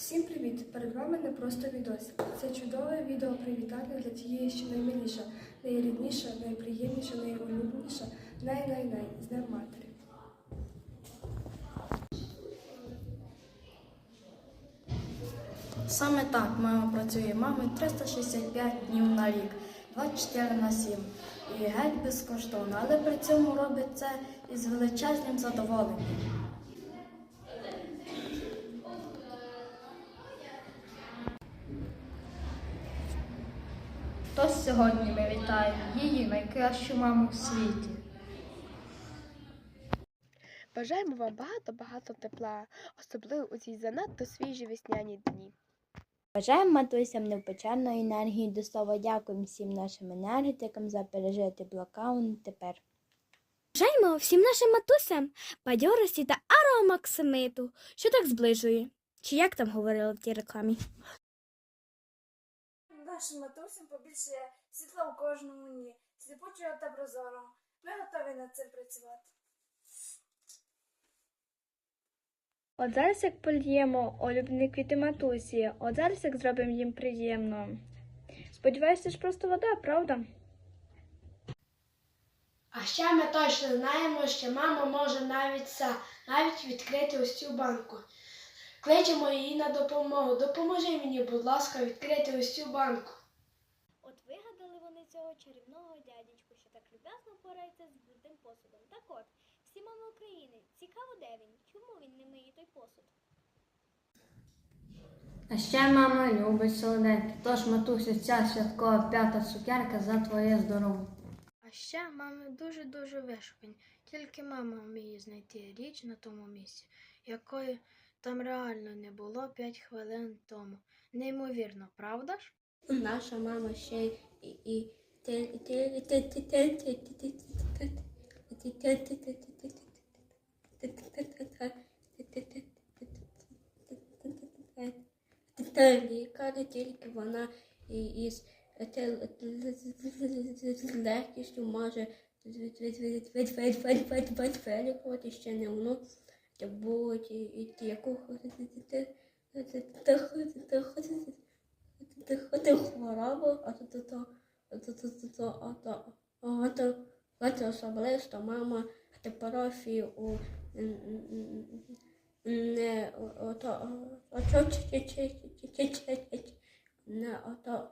Всім привіт! Перед вами не просто відосик. Це чудове відео привітання для тієї, що наймиліша, найрідніша, найприємніша, найулюбленіша, най-най-най з Днем Матері. Саме так мама працює мами 365 днів на рік, 24 на 7. І геть безкоштовно, але при цьому робить це із величезним задоволенням. Тож сьогодні ми вітаємо її найкращу маму в світі. Бажаємо вам багато-багато тепла, особливо у ці занадто свіжі весняні дні. Бажаємо матусям невпечальної енергії до слова дякуємо всім нашим енергетикам за пережити блокаут тепер. Бажаємо всім нашим матусям бадьорості та аромаксимиту, що так зближує. Чи як там говорили в тій рекламі? Нашим матусям побільше світла у кожному дні, сліпучого та прозорого. Ми готові над цим працювати. От зараз як поліємо улюблені квіти матусі, от зараз як зробимо їм приємно. Сподіваюся, це ж просто вода, правда? А ще ми точно знаємо, що мама може навіть са, навіть відкрити ось цю банку. Кличемо її на допомогу. Допоможи мені, будь ласка, відкрити ось цю банку. От вигадали вони цього чарівного дядечку, що так люб'язно порається з брудним посудом. Так от, всі мами України, цікаво, де він? Чому він не миє той посуд? А ще мама любить солоденьке. Тож, матусю, ця святкова п'ята цукерка за твоє здоров'я. А ще мами дуже-дуже вишукані. Тільки мама вміє знайти річ на тому місці, якої там реально не було 5 хвилин тому. Неймовірно, правда ж? Наша мама ще і. Лікаря тільки вона із легкістю може вилікувати ще не воно будуть і яку хворобу, а то то то а то то то то а то а то особисто мама тепорофі у не ото ото чи чи чи чи не ото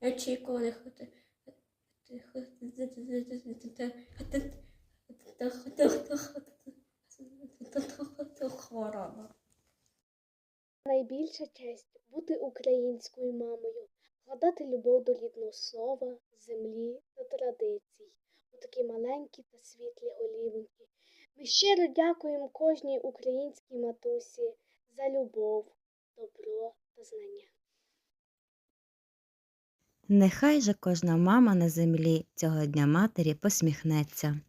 очікуваних хвороба. Найбільша честь бути українською мамою, вкладати любов до рідного слова, землі та традицій у такі маленькі та світлі голівоньки. Ми щиро дякуємо кожній українській матусі за любов, добро та знання. Нехай же кожна мама на землі цього дня матері посміхнеться.